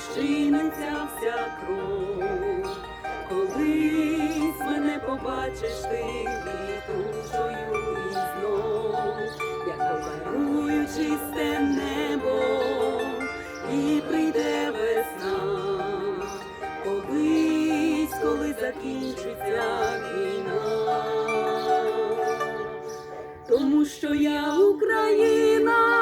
розчиниться вся кров. Колись мене побачиш ти квітучою і знов, я подарую чисте небо і прийде весна. Колись, коли закінчиться війна, тому що я Україна,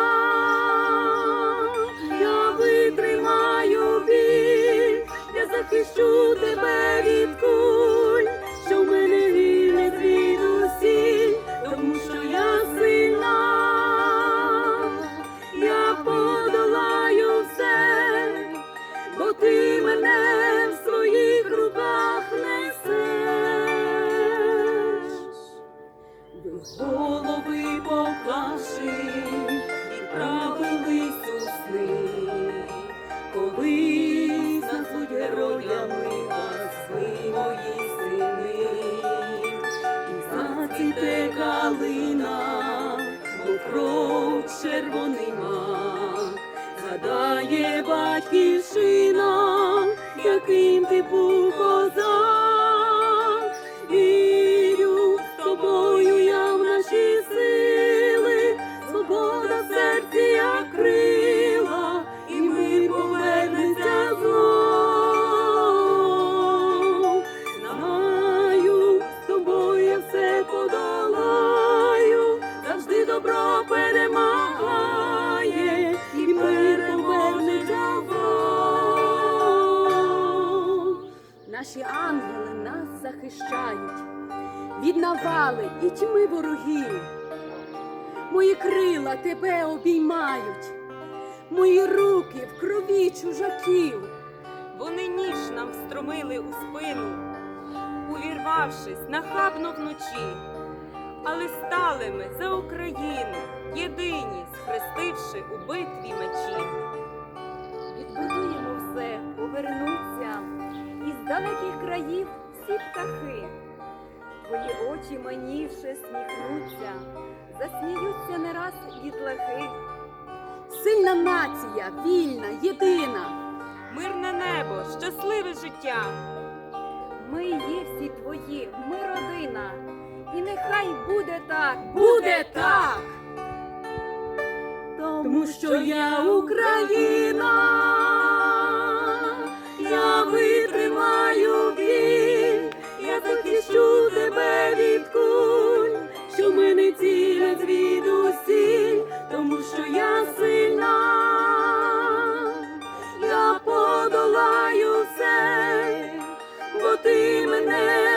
不 ангели нас захищають від навали і тьми ворогів. Мої крила тебе обіймають, мої руки в крові чужаків. Вони ніж нам встромили у спину, увірвавшись нахабно вночі, але стали ми за Україну, єдині, схрестивши у битві мечі. Відбудуємо все, повернуться, із далеких країв всі птахи. Твої очі мені вже сміхнуться, засміються не раз дітлахи. Сильна нація, вільна, єдина. Мирне небо, щасливе життя. Ми є всі твої, ми родина, і нехай буде так. Буде так. Тому що я Україна, звідусіль, тому що я сильна, я подолаю все, бо ти мене